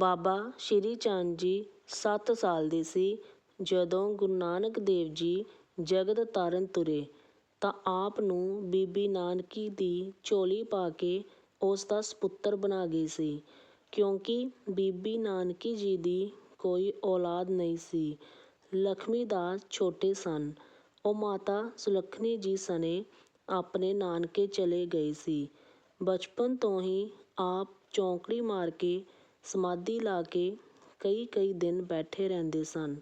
ਬਾਬਾ ਸ਼੍ਰੀ ਚੰਦ ਜੀ ਸੱਤ ਸਾਲ ਦੇ ਸੀ। ਜਦੋਂ ਗੁਰੂ ਨਾਨਕ ਦੇਵ ਜੀ ਜਗਤ ਤਾਰਨ ਤੁਰੇ, ਤਾਂ ਆਪ ਨੂੰ ਬੀਬੀ ਨਾਨਕੀ ਦੀ ਝੋਲੀ ਪਾ ਕੇ ਉਸ ਦਾ ਸਪੁੱਤਰ ਬਣਾ ਗਈ ਸੀ। ਕਿਉਂਕਿ ਬੀਬੀ ਨਾਨਕੀ ਜੀ ਦੀ ਕੋਈ ਔਲਾਦ ਨਹੀਂ ਸੀ। ਲਖਮੀ ਦਾਸ ਛੋਟੇ ਸਨ। ਉਹ ਮਾਤਾ ਸੁਲੱਖਣੀ ਜੀ ਸਣੇ ਆਪਣੇ ਨਾਨਕੇ ਚਲੇ ਗਏ ਸੀ। ਬਚਪਨ ਤੋਂ ਹੀ ਆਪ ਚੌਂਕੜੀ ਮਾਰ ਕੇ ਸਮਾਧੀ ਲਾ ਕੇ ਕਈ ਕਈ ਦਿਨ ਬੈਠੇ ਰਹਿੰਦੇ ਸਨ।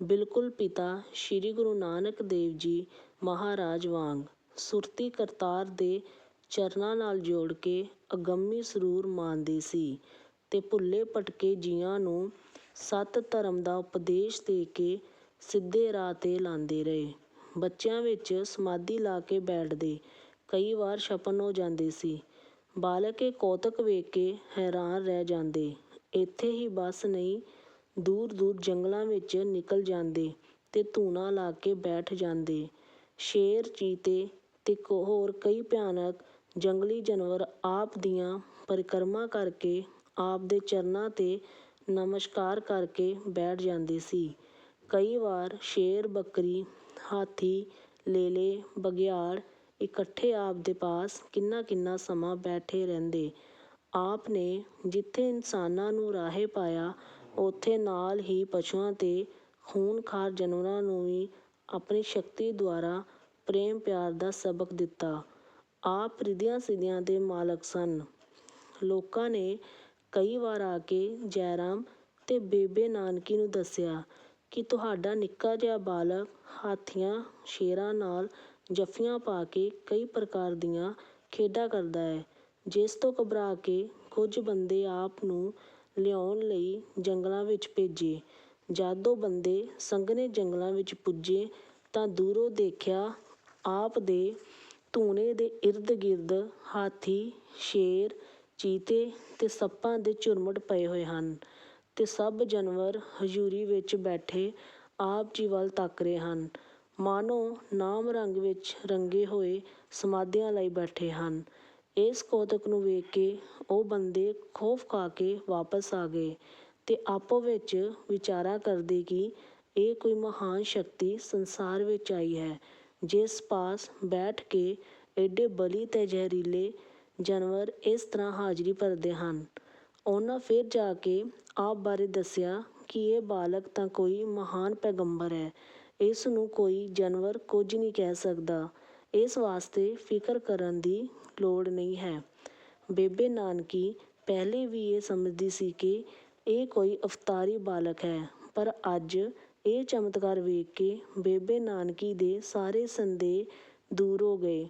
ਬਿਲਕੁਲ ਪਿਤਾ ਸ੍ਰੀ ਗੁਰੂ ਨਾਨਕ ਦੇਵ ਜੀ ਮਹਾਰਾਜ ਵਾਂਗ ਸੁਰਤੀ ਕਰਤਾਰ ਦੇ ਚਰਨਾਂ ਨਾਲ ਜੋੜ ਕੇ ਅਗੰਮੀ ਸਰੂਰ ਮਾਣਦੇ ਸੀ ਤੇ ਭੁੱਲੇ ਭਟਕੇ ਜੀਆਂ ਨੂੰ ਸੱਤ ਧਰਮ ਦਾ ਉਪਦੇਸ਼ ਦੇ ਕੇ ਸਿੱਧੇ ਰਾਹ ਤੇ ਲਾਉਂਦੇ ਰਹੇ। ਬੱਚਿਆਂ ਵਿੱਚ ਸਮਾਧੀ ਲਾ ਕੇ ਬੈਠਦੇ ਕਈ ਵਾਰ ਛਪਨ ਹੋ ਜਾਂਦੇ ਸੀ। ਬਾਲਕ ਇਹ ਕੌਤਕ ਵੇਖ ਕੇ ਹੈਰਾਨ ਰਹਿ ਜਾਂਦੇ। ਇੱਥੇ ਹੀ ਬੱਸ ਨਹੀਂ, ਦੂਰ ਦੂਰ ਜੰਗਲਾਂ ਵਿੱਚ ਨਿਕਲ ਜਾਂਦੇ ਤੇ ਧੂਣਾ ਲਾ ਕੇ ਬੈਠ ਜਾਂਦੇ। ਸ਼ੇਰ ਚੀਤੇ ਤੇ ਹੋਰ ਕਈ ਭਿਆਨਕ ਜੰਗਲੀ ਜਾਨਵਰ ਆਪ ਦੀਆਂ ਪਰਿਕਰਮਾ ਕਰਕੇ ਆਪ ਦੇ ਚਰਨਾਂ ਤੇ ਨਮਸਕਾਰ ਕਰਕੇ ਬੈਠ ਜਾਂਦੇ ਸੀ। ਕਈ ਵਾਰ ਸ਼ੇਰ, ਬੱਕਰੀ, ਹਾਥੀ, ਲੇਲੇ, ਬਘਿਆੜ ਇਕੱਠੇ ਆਪ ਦੇ ਪਾਸ ਕਿੰਨਾ ਕਿੰਨਾ ਸਮਾਂ ਬੈਠੇ ਰਹਿੰਦੇ। ਆਪ ਨੇ ਜਿੱਥੇ ਇਨਸਾਨਾਂ ਨੂੰ ਰਾਹੇ ਪਾਇਆ, ਉੱਥੇ ਨਾਲ ਹੀ ਪਸ਼ੂਆਂ ਤੇ ਖੂਨਖਾਰ ਜਾਨਵਰਾਂ ਨੂੰ ਵੀ ਆਪਣੀ ਸ਼ਕਤੀ ਦੁਆਰਾ ਪ੍ਰੇਮ ਪਿਆਰ ਦਾ ਸਬਕ ਦਿੱਤਾ। ਆਪ ਰਿਧੀਆਂ ਸਿੱਧੀਆਂ ਦੇ ਮਾਲਕ ਸਨ। ਲੋਕਾਂ ਨੇ ਕਈ ਵਾਰ ਆ ਕੇ ਜੈਰਾਮ ਤੇ ਬੇਬੇ ਨਾਨਕੀ ਨੂੰ ਦੱਸਿਆ ਕਿ ਤੁਹਾਡਾ ਨਿੱਕਾ ਜਿਹਾ ਬਾਲਕ ਹਾਥੀਆਂ, ਸ਼ੇਰਾਂ ਨਾਲ ਜੱਫੀਆਂ ਪਾ ਕੇ ਕਈ ਪ੍ਰਕਾਰ ਦੀਆਂ ਖੇਡਾਂ ਕਰਦਾ ਹੈ, ਜਿਸ ਤੋਂ ਘਬਰਾ ਕੇ ਕੁਝ ਬੰਦੇ ਆਪ ਨੂੰ ਲਿਆਉਣ ਲਈ ਜੰਗਲਾਂ ਵਿੱਚ ਭੇਜੇ। ਜਦ ਉਹ ਬੰਦੇ ਸੰਘਣੇ ਜੰਗਲਾਂ ਵਿੱਚ ਪੁੱਜੇ ਤਾਂ ਦੂਰੋਂ ਦੇਖਿਆ ਆਪ ਦੇ ਧੂਣੇ ਦੇ ਇਰਦ ਗਿਰਦ ਹਾਥੀ, ਸ਼ੇਰ, ਚੀਤੇ ਤੇ ਸੱਪਾਂ ਦੇ ਝੁਰਮਟ ਪਏ ਹੋਏ ਹਨ ਤੇ ਸਭ ਜਾਨਵਰ ਹਜ਼ੂਰੀ ਵਿੱਚ ਬੈਠੇ ਆਪ ਜੀ ਵੱਲ ਤੱਕ ਰਹੇ ਹਨ। ਮਾਨੋ ਨਾਮ ਰੰਗ ਵਿੱਚ ਰੰਗੇ ਹੋਏ ਸਮਾਧੀਆਂ ਲਈ ਬੈਠੇ ਹਨ। ਇਸ ਕੌਤਕ ਨੂੰ ਵੇਖ ਕੇ ਉਹ ਬੰਦੇ ਖੌਫ ਖਾ ਕੇ ਵਾਪਸ ਆ ਗਏ ਤੇ ਆਪੋ ਵਿੱਚ ਵਿਚਾਰਾ ਕਰਦੇ ਕਿ ਇਹ ਕੋਈ ਮਹਾਨ ਸ਼ਕਤੀ ਸੰਸਾਰ ਵਿੱਚ ਆਈ ਹੈ, ਜਿਸ ਪਾਸ ਬੈਠ ਕੇ ਐਡੇ ਬਲੀ ਤੇ ਜ਼ਹਿਰੀਲੇ ਜਾਨਵਰ ਇਸ ਤਰ੍ਹਾਂ ਹਾਜ਼ਰੀ ਭਰਦੇ ਹਨ। ਉਹਨਾਂ ਫਿਰ ਜਾ ਕੇ ਆਪ ਬਾਰੇ ਦੱਸਿਆ ਕਿ ਇਹ ਬਾਲਕ ਤਾਂ ਕੋਈ ਮਹਾਨ ਪੈਗੰਬਰ ਹੈ ਇਸ ਨੂੰ ਕੋਈ ਜਾਨਵਰ ਕੁਝ ਨਹੀਂ ਕਹਿ ਸਕਦਾ। ਇਸ ਵਾਸਤੇ ਫਿਕਰ ਕਰਨ ਦੀ ਲੋੜ ਨਹੀਂ ਹੈ। ਬੇਬੇ ਨਾਨਕੀ ਪਹਿਲੇ ਵੀ ਇਹ ਸਮਝਦੀ ਸੀ ਕਿ ਇਹ ਕੋਈ ਅਵਤਾਰੀ ਬਾਲਕ ਹੈ, ਪਰ ਅੱਜ ਇਹ ਚਮਤਕਾਰ ਵੇਖ ਕੇ ਬੇਬੇ ਨਾਨਕੀ ਦੇ ਸਾਰੇ ਸੰਦੇਹ ਦੂਰ ਹੋ ਗਏ।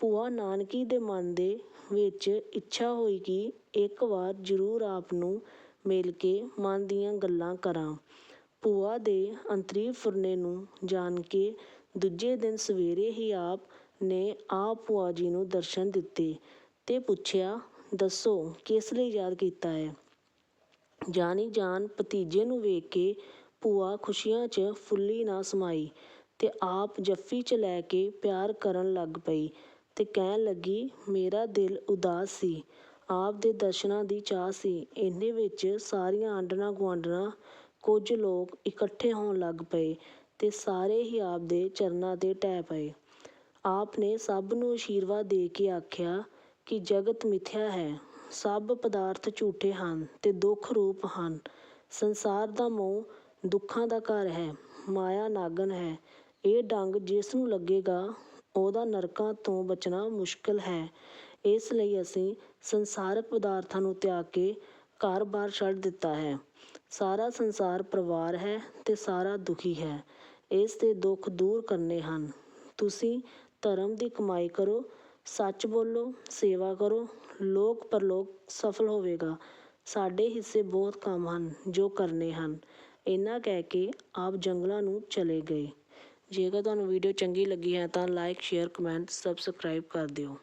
ਭੂਆ ਨਾਨਕੀ ਦੇ ਮਨ ਦੇ ਵਿੱਚ ਇੱਛਾ ਹੋਈ ਕਿ ਇੱਕ ਵਾਰ ਜ਼ਰੂਰ ਆਪ ਨੂੰ ਮਿਲ ਕੇ ਮਨ ਦੀਆਂ ਗੱਲਾਂ ਕਰਾਂ। ਭੂਆ ਦੇ ਅੰਤਰੀਵ ਫੁਰਨੇ ਨੂੰ ਜਾਣ ਕੇ ਦੂਜੇ ਦਿਨ ਸਵੇਰੇ ਹੀ ਆਪ ਨੇ ਆਪ ਭੂਆ ਜੀ ਨੂੰ ਦਰਸ਼ਨ ਦਿੱਤੇ ਤੇ ਪੁੱਛਿਆ, ਦੱਸੋ, ਕਿਸ ਲਈ ਯਾਦ ਕੀਤਾ ਹੈ? ਜਾਣੀ ਜਾਨ ਭਤੀਜੇ ਨੂੰ ਵੇਖ ਕੇ ਭੂਆ ਖੁਸ਼ੀਆਂ 'ਚ ਫੁੱਲੀ ਨਾ ਸਮਾਈ ਤੇ ਆਪ ਜੱਫੀ 'ਚ ਲੈ ਕੇ ਪਿਆਰ ਕਰਨ ਲੱਗ ਪਈ ਤੇ ਕਹਿਣ ਲੱਗੀ, ਮੇਰਾ ਦਿਲ ਉਦਾਸ ਸੀ, ਆਪ ਦੇ ਦਰਸ਼ਨਾਂ ਦੀ ਚਾਹ ਸੀ ਇੰਨੇ ਵਿੱਚ ਸਾਰੀਆਂ ਆਂਢਣਾ ਗੁਆਂਢਣਾ ਕੁਝ ਲੋਕ ਇਕੱਠੇ ਹੋਣ ਲੱਗ ਪਏ ਤੇ ਸਾਰੇ ਹੀ ਆਪ ਦੇ ਚਰਨਾਂ ਤੇ ਟਹਿ ਪਏ। ਆਪ ਨੇ ਸਭ ਨੂੰ ਅਸ਼ੀਰਵਾਦ ਦੇ ਕੇ ਆਖਿਆ ਕਿ ਜਗਤ ਮਿਥਿਆ ਹੈ। ਸਭ ਪਦਾਰਥ ਝੂਠੇ ਹਨ ਤੇ ਦੁੱਖ ਰੂਪ ਹਨ। ਸੰਸਾਰ ਦਾ ਮੋਹ ਦੁੱਖਾਂ ਦਾ ਘਰ ਹੈ, ਮਾਇਆ ਨਾਗਨ ਹੈ। ਇਹ ਡੰਗ ਜਿਸ ਨੂੰ ਲੱਗੇਗਾ, ਉਹਦਾ ਨਰਕਾਂ ਤੋਂ ਬਚਣਾ ਮੁਸ਼ਕਲ ਹੈ। ਇਸ ਲਈ ਅਸੀਂ ਸੰਸਾਰਕ ਪਦਾਰਥਾਂ ਨੂੰ ਤਿਆਗ ਕੇ ਘਰ-ਬਾਰ ਛੱਡ ਦਿੱਤਾ ਹੈ। ਸਾਰਾ ਸੰਸਾਰ ਪਰਿਵਾਰ ਹੈ ਅਤੇ ਸਾਰਾ ਦੁਖੀ ਹੈ। ਇਸ ਦੇ ਦੁੱਖ ਦੂਰ ਕਰਨੇ ਹਨ। ਤੁਸੀਂ ਧਰਮ ਦੀ ਕਮਾਈ ਕਰੋ, ਸੱਚ ਬੋਲੋ, ਸੇਵਾ ਕਰੋ, ਲੋਕ ਪਰਲੋਕ ਸਫਲ ਹੋਵੇਗਾ। ਸਾਡੇ ਹਿੱਸੇ ਬਹੁਤ ਕੰਮ ਹਨ ਜੋ ਕਰਨੇ ਹਨ। ਇੰਨਾ ਕਹਿ ਕੇ ਆਪ ਜੰਗਲਾਂ ਨੂੰ ਚਲੇ ਗਏ। ਜੇਕਰ ਤੁਹਾਨੂੰ ਵੀਡੀਓ ਚੰਗੀ ਲੱਗੀ ਹੈ ਤਾਂ ਲਾਈਕ ਸ਼ੇਅਰ ਕਮੈਂਟ ਸਬਸਕ੍ਰਾਈਬ ਕਰ ਦਿਓ।